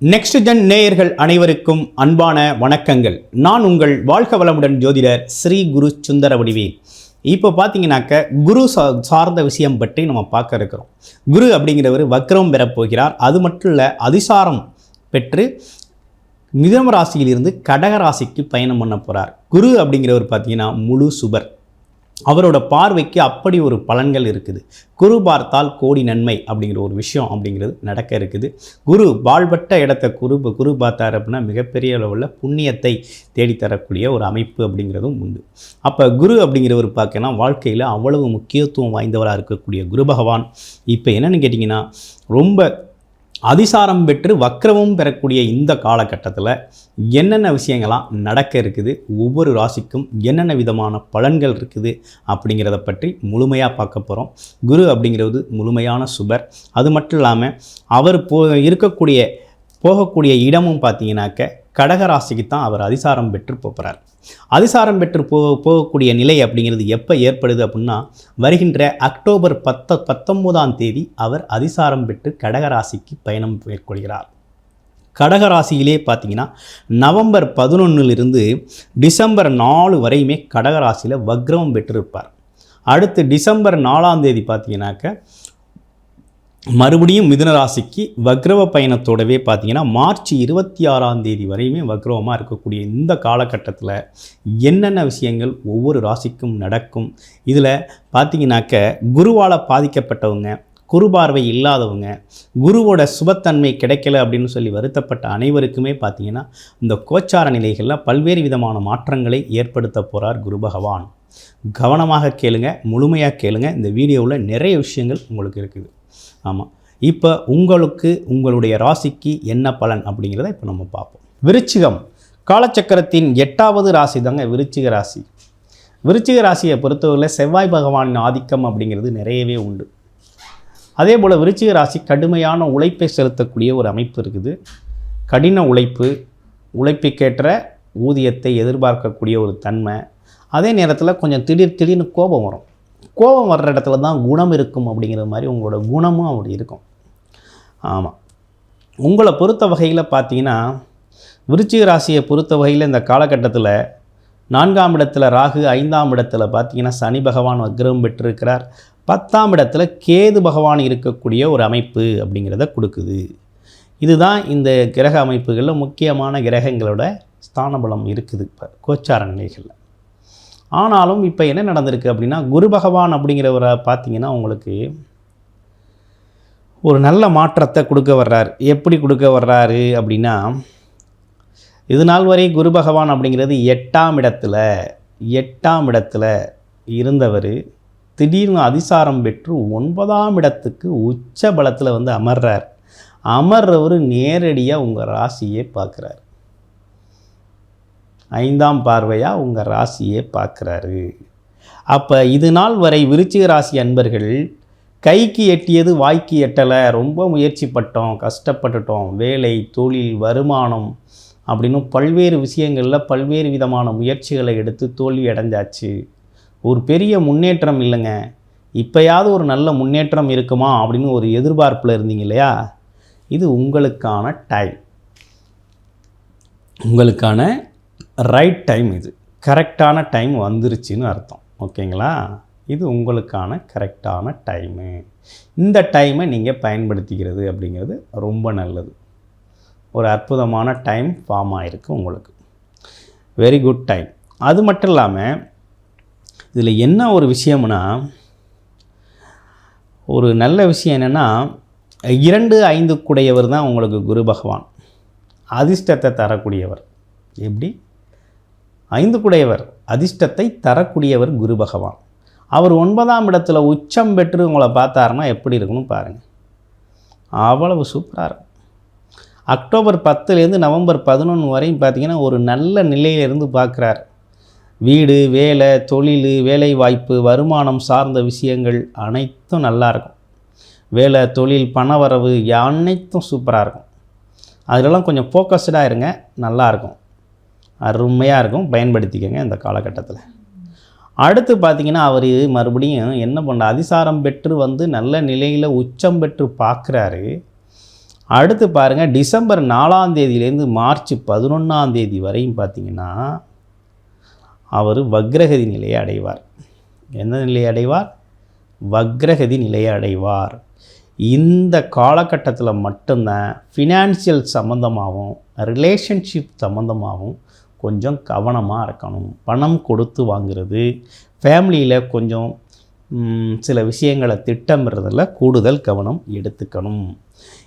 Next gen நேயர்கள் அனைவருக்கும் அன்பான வணக்கங்கள். நான் உங்கள் வாழ்க வளமுடன் ஜோதிடர் ஸ்ரீ குரு சுந்தர வடிவே இப்போ பார்த்தீங்கன்னாக்க குரு சா சார்ந்த விஷயம் பற்றி நம்ம பார்க்க இருக்கிறோம். குரு அப்படிங்கிறவர் வக்ரம் பெறப்போகிறார் அது மட்டும் இல்லை அதிசாரம் பெற்று மிதம ராசியிலிருந்து கடக ராசிக்கு பயணம் பண்ண போகிறார் குரு அப்படிங்கிறவர் பார்த்தீங்கன்னா முழு சுபர். அவரோட பார்வைக்கு அப்படி ஒரு பலன்கள் இருக்குது. குரு பார்த்தால் கோடி நன்மை அப்படிங்கிற ஒரு விஷயம் அப்படிங்கிறது நடக்க இருக்குது. குரு பால்பட்ட இடத்த குரு குரு பார்த்தார் அப்படின்னா மிகப்பெரிய அளவில் புண்ணியத்தை தேடித்தரக்கூடிய ஒரு அமைப்பு அப்படிங்கிறதும் உண்டு. அப்போ குரு அப்படிங்கிறவர் பார்க்கனா வாழ்க்கையில் அவ்வளவு முக்கியத்துவம் வாய்ந்தவராக இருக்கக்கூடிய குரு பகவான். இப்போ என்னென்னு கேட்டிங்கன்னா ரொம்ப அதிசாரம் பெற்று வக்கரமும் பெறக்கூடிய இந்த காலகட்டத்தில் என்னென்ன விஷயங்கள்லாம் நடக்க இருக்குது ஒவ்வொரு ராசிக்கும் என்னென்ன விதமான பலன்கள் இருக்குது அப்படிங்கிறத பற்றி முழுமையாக பார்க்க போகிறோம் குரு அப்படிங்கிறது முழுமையான சுபர். அது மட்டும் இல்லாமல் அவர் போ இருக்கக்கூடிய போகக்கூடிய இடமும் பார்த்தீங்கன்னாக்க கடகராசிக்கு தான் அவர் அதிசாரம் பெற்று போகிறார். அதிசாரம் பெற்று போ போகக்கூடிய நிலை அப்படிங்கிறது எப்போ ஏற்படுது அப்படின்னா வருகின்ற அக்டோபர் பத்த பத்தொம்போதாம் தேதி அவர் அதிசாரம் பெற்று கடகராசிக்கு பயணம் மேற்கொள்கிறார். கடகராசியிலே பார்த்தீங்கன்னா நவம்பர் பதினொன்றிலிருந்து டிசம்பர் நாலு வரையுமே கடகராசியில் வக்ரமம் பெற்றிருப்பார். அடுத்து டிசம்பர் நாலாம் தேதி பார்த்தீங்கன்னாக்க மறுபடியும் மிதுன ராசிக்கு வக்ரவ பயணத்தோடவே பார்த்தீங்கன்னா மார்ச் இருபத்தி ஆறாம் தேதி வரையுமே வக்ரவமாக இருக்கக்கூடிய இந்த காலகட்டத்தில் என்னென்ன விஷயங்கள் ஒவ்வொரு ராசிக்கும் நடக்கும்? இதில் பார்த்தீங்கன்னாக்க குருவால் பாதிக்கப்பட்டவங்க குரு பார்வை இல்லாதவங்க குருவோட சுபத்தன்மை கிடைக்கல அப்படின்னு சொல்லி வருத்தப்பட்ட அனைவருக்குமே பார்த்தீங்கன்னா இந்த கோச்சார நிலைகளில் பல்வேறு விதமான மாற்றங்களை ஏற்படுத்த போகிறார் குரு பகவான். கவனமாக கேளுங்க முழுமையாக கேளுங்க. இந்த வீடியோவில் நிறைய விஷயங்கள் உங்களுக்கு இருக்குது. ஆமாம் இப்போ உங்களுக்கு உங்களுடைய ராசிக்கு என்ன பலன் அப்படிங்கிறத இப்போ நம்ம பார்ப்போம். விருச்சிகம் காலச்சக்கரத்தின் எட்டாவது ராசி தாங்க விருச்சிக ராசி. விருச்சிக ராசியை பொறுத்தவரையில் செவ்வாய் பகவானின் ஆதிக்கம் அப்படிங்கிறது நிறையவே உண்டு. அதே போல் விருச்சிக ராசி கடுமையான உழைப்பை செலுத்தக்கூடிய ஒரு அமைப்பு இருக்குது. கடின உழைப்பு உழைப்புக்கேற்ற ஊதியத்தை எதிர்பார்க்கக்கூடிய ஒரு தன்மை. அதே நேரத்தில் கொஞ்சம் திடீர் திடீர்னு கோபம் வரும். கோபம் வர்ற இடத்துல தான் குணம் இருக்கும் அப்படிங்கிற மாதிரி உங்களோட குணமும் அப்படி இருக்கும். ஆமாம் உங்களை பொறுத்த வகையில் பார்த்தீங்கன்னா விருச்சிக ராசியை பொறுத்த வகையில் இந்த காலகட்டத்தில் நான்காம் இடத்துல ராகு ஐந்தாம் இடத்துல பார்த்தீங்கன்னா சனி பகவான் வக்ரம் பெற்றிருக்கிறார். பத்தாம் இடத்துல கேது பகவான் இருக்கக்கூடிய ஒரு அமைப்பு அப்படிங்கிறத கொடுக்குது. இதுதான் இந்த கிரக அமைப்புகளில் முக்கியமான கிரகங்களோட ஸ்தானபலம் இருக்குது இப்போ கோச்சார நிலைகளில். ஆனாலும் இப்போ என்ன நடந்திருக்கு அப்படின்னா குரு பகவான் அப்படிங்கிறவரை பார்த்தீங்கன்னா உங்களுக்கு ஒரு நல்ல மாற்றத்தை கொடுக்க வர்றாரு. எப்படி கொடுக்க வர்றாரு அப்படின்னா இது நாள் வரை குரு பகவான் அப்படிங்கிறது எட்டாம் இடத்துல எட்டாம் இடத்துல இருந்தவர் திடீர்னு அதிசாரம் பெற்று ஒன்பதாம் இடத்துக்கு உச்ச பலத்தில் வந்து அமர்றார். அமர்றவர் நேரடியாக உங்கள் ராசியை பார்க்குறாரு ஐந்தாம் பார்வையாக உங்கள் ராசியை பார்க்குறாரு. அப்போ இது நாள் வரை விருச்சிக ராசி அன்பர்கள் கைக்கு எட்டியது வாய்க்கு எட்டலை ரொம்ப முயற்சி பட்டோம் கஷ்டப்பட்டுட்டோம் வேலை தொழில் வருமானம் அப்படின்னு பல்வேறு விஷயங்களில் பல்வேறு விதமான முயற்சிகளை எடுத்து தோல்வி அடைஞ்சாச்சு. ஒரு பெரிய முன்னேற்றம் இல்லைங்க. இப்போயாவது ஒரு நல்ல முன்னேற்றம் இருக்குமா அப்படின்னு ஒரு எதிர்பார்ப்பில் இருந்தீங்க இல்லையா? இது உங்களுக்கான டைம் உங்களுக்கான ரைட் டைம் இது. கரெக்டான டைம் வந்துருச்சுன்னு அர்த்தம். ஓகேங்களா? இது உங்களுக்கான கரெக்டான டைமு இந்த டைமை நீங்கள் பயன்படுத்திக்கிறது அப்படிங்கிறது ரொம்ப நல்லது. ஒரு அற்புதமான டைம் ஃபார்ம் ஆகிருக்கு உங்களுக்கு. வெரி குட் டைம் அது மட்டும் இல்லாமல் இதில் என்ன ஒரு விஷயம்னா ஒரு நல்ல விஷயம் என்னென்னா இரண்டு ஐந்து கூடையவர் தான் உங்களுக்கு குரு பகவான். அதிர்ஷ்டத்தை தரக்கூடியவர். எப்படி? ஐந்து குடையவர் அதிர்ஷ்டத்தை தரக்கூடியவர் குரு பகவான். அவர் ஒன்பதாம் இடத்துல உச்சம் பெற்று உங்களை பார்த்தாருன்னா எப்படி இருக்குன்னு பாருங்கள் அவ்வளவு சூப்பராக இருக்கும். அக்டோபர் பத்துலேருந்து நவம்பர் பதினொன்று வரையும் பார்த்திங்கன்னா ஒரு நல்ல நிலையிலிருந்து பார்க்குறார். வீடு வேலை தொழில் வேலை வாய்ப்பு வருமானம் சார்ந்த விஷயங்கள் அனைத்தும் நல்லாயிருக்கும் வேலை தொழில் பணவரவு அனைத்தும் சூப்பராக இருக்கும். அதிலெல்லாம் கொஞ்சம் ஃபோக்கஸ்டாக இருங்க நல்லாயிருக்கும் அருமையாக இருக்கும் பயன்படுத்திக்கோங்க இந்த காலகட்டத்தில். அடுத்து பார்த்திங்கன்னா அவர் மறுபடியும் என்ன பண்ண அதிசாரம் பெற்று வந்து நல்ல நிலையில் உச்சம் பெற்று பார்க்குறாரு அடுத்து பாருங்கள் டிசம்பர் நாலாம் தேதியிலேருந்து மார்ச் பதினொன்றாம் தேதி வரையும் பார்த்திங்கன்னா அவர் வக்ரகதி நிலையை அடைவார். எந்த நிலையை அடைவார்? வக்ரகதி நிலையை அடைவார். இந்த காலகட்டத்தில் மட்டும்தான் ஃபினான்ஷியல் சம்மந்தமாகவும் ரிலேஷன்ஷிப் சம்மந்தமாகவும் கொஞ்சம் கவனமாக இருக்கணும். பணம் கொடுத்து வாங்குறது ஃபேமிலியில் கொஞ்சம் சில விஷயங்களை திட்டமிடுறதில் கூடுதல் கவனம் எடுத்துக்கணும்.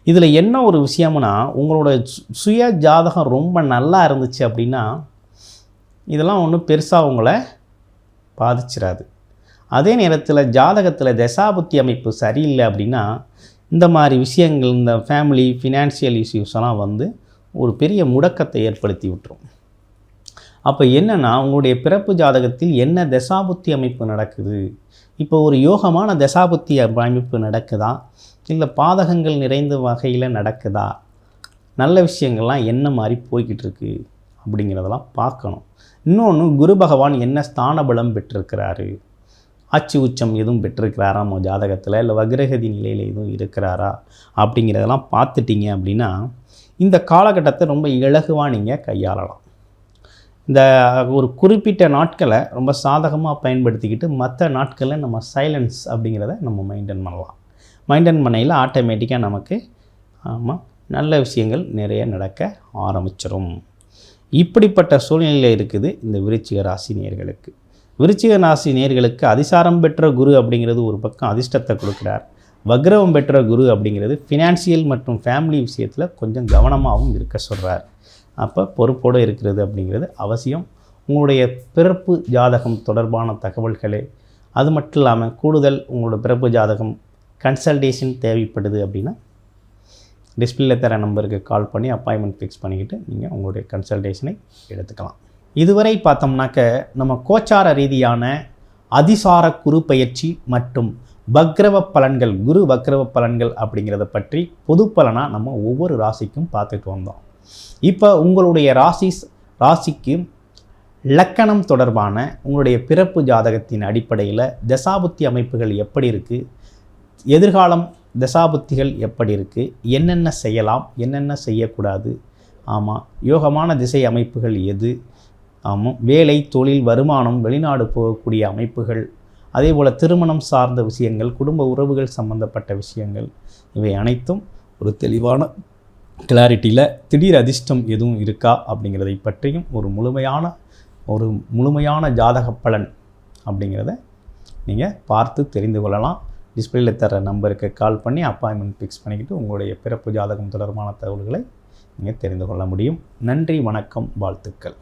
இதில் என்ன ஒரு விஷயம்னா உங்களோட சு- சுய ஜாதகம் ரொம்ப நல்லா இருந்துச்சு அப்படின்னா இதெல்லாம் ஒன்றும் பெருசாக உங்களை பாதிச்சிடாது அதே நேரத்தில் ஜாதகத்தில் தசாபுத்தி அமைப்பு சரியில்லை அப்படின்னா இந்த மாதிரி விஷயங்கள் இந்த ஃபேமிலி ஃபினான்ஷியல் இஷ்யூஸ் எல்லாம் வந்து ஒரு பெரிய முடக்கத்தை ஏற்படுத்தி விட்டுரும். அப்போ என்னென்னா உங்களுடைய பிறப்பு ஜாதகத்தில் என்ன தசாபுத்தி அமைப்பு நடக்குது? இப்போ ஒரு யோகமான தசாபுத்தி அமைப்பு நடக்குதா? இல்லை பாதகங்கள் நிறைந்த வகையில் நடக்குதா? நல்ல விஷயங்கள்லாம் என்ன மாதிரி போய்கிட்டு இருக்கு அப்படிங்கிறதெல்லாம் பார்க்கணும். இன்னொன்று குரு பகவான் என்ன ஸ்தான பலம் பெற்றிருக்கிறாரு? ஆட்சி உச்சம் எதுவும் பெற்றிருக்கிறாரா நம்ம ஜாதகத்தில்? இல்லை வக்ரகதி நிலையில் எதுவும் இருக்கிறாரா? அப்படிங்கிறதெல்லாம் பார்த்துட்டிங்க அப்படின்னா இந்த காலகட்டத்தை ரொம்ப இலகுவாக நீங்கள் கையாளலாம். இந்த ஒரு குறிப்பிட்ட நாட்களை ரொம்ப சாதகமாக பயன்படுத்திக்கிட்டு மற்ற நாட்களில் நம்ம சைலன்ஸ் அப்படிங்கிறத நம்ம மெயின்டைன் பண்ணலாம். மெயின்டைன் பண்ணையில் ஆட்டோமேட்டிக்காக நமக்கு ஆமாம் நல்ல விஷயங்கள் நிறைய நடக்க ஆரம்பிச்சிடும் இப்படிப்பட்ட சூழ்நிலையில் இருக்குது இந்த விருச்சிக ராசி நேர்களுக்கு. விருச்சிக ராசி நேர்களுக்கு அதிசாரம் பெற்ற குரு அப்படிங்கிறது ஒரு பக்கம் அதிர்ஷ்டத்தை கொடுக்குறார். வக்ரவம் பெற்ற குரு அப்படிங்கிறது ஃபினான்சியல் மற்றும் ஃபேமிலி விஷயத்தில் கொஞ்சம் கவனமாகவும் இருக்க சொல்கிறார் அப்போ பொறுப்போடு இருக்கிறது அப்படிங்கிறது அவசியம். உங்களுடைய பிறப்பு ஜாதகம் தொடர்பான தகவல்களே அது மட்டும் இல்லாமல் கூடுதல் உங்களோட பிறப்பு ஜாதகம் கன்சல்டேஷன் தேவைப்படுது அப்படின்னா டிஸ்பிளேல தர நம்பருக்கு கால் பண்ணி அப்பாயின்மெண்ட் ஃபிக்ஸ் பண்ணிக்கிட்டு நீங்கள் உங்களுடைய கன்சல்டேஷனை எடுத்துக்கலாம். இதுவரை பார்த்தோம்னாக்க நம்ம கோச்சார ரீதியான அதிசார குரு பயிற்சி மற்றும் வக்ரவ பலன்கள் குரு வக்ரவ பலன்கள் அப்படிங்கிறத பற்றி பொது பலனாக நம்ம ஒவ்வொரு ராசிக்கும் பார்த்துட்டு வந்தோம். இப்போ உங்களுடைய ராசி ராசிக்கு லக்கணம் தொடர்பான உங்களுடைய பிறப்பு ஜாதகத்தின் அடிப்படையில் தசாபுத்தி அமைப்புகள் எப்படி இருக்குது எதிர்காலம் தசாபுத்திகள் எப்படி இருக்குது என்னென்ன செய்யலாம்? என்னென்ன செய்யக்கூடாது? ஆமாம் யோகமான திசை அமைப்புகள் எது? ஆமாம் வேலை தொழில் வருமானம் வெளிநாடு போகக்கூடிய அமைப்புகள் அதே போல் திருமணம் சார்ந்த விஷயங்கள் குடும்ப உறவுகள் சம்பந்தப்பட்ட விஷயங்கள் இவை அனைத்தும் ஒரு தெளிவான கிளாரிட்டியில் திடீர் அதிர்ஷ்டம் எதுவும் இருக்கா அப்படிங்கிறதை பற்றியும் ஒரு முழுமையான ஒரு முழுமையான ஜாதக பலன் அப்படிங்கிறத நீங்கள் பார்த்து தெரிந்து கொள்ளலாம். டிஸ்பிளேல தர நம்பருக்கு கால் பண்ணி அப்பாயின்மெண்ட் ஃபிக்ஸ் பண்ணிக்கிட்டு உங்களுடைய பிறப்பு ஜாதகம் தொடர்பான தகவல்களை நீங்கள் தெரிந்து கொள்ள முடியும். நன்றி வணக்கம் வாழ்த்துக்கள்.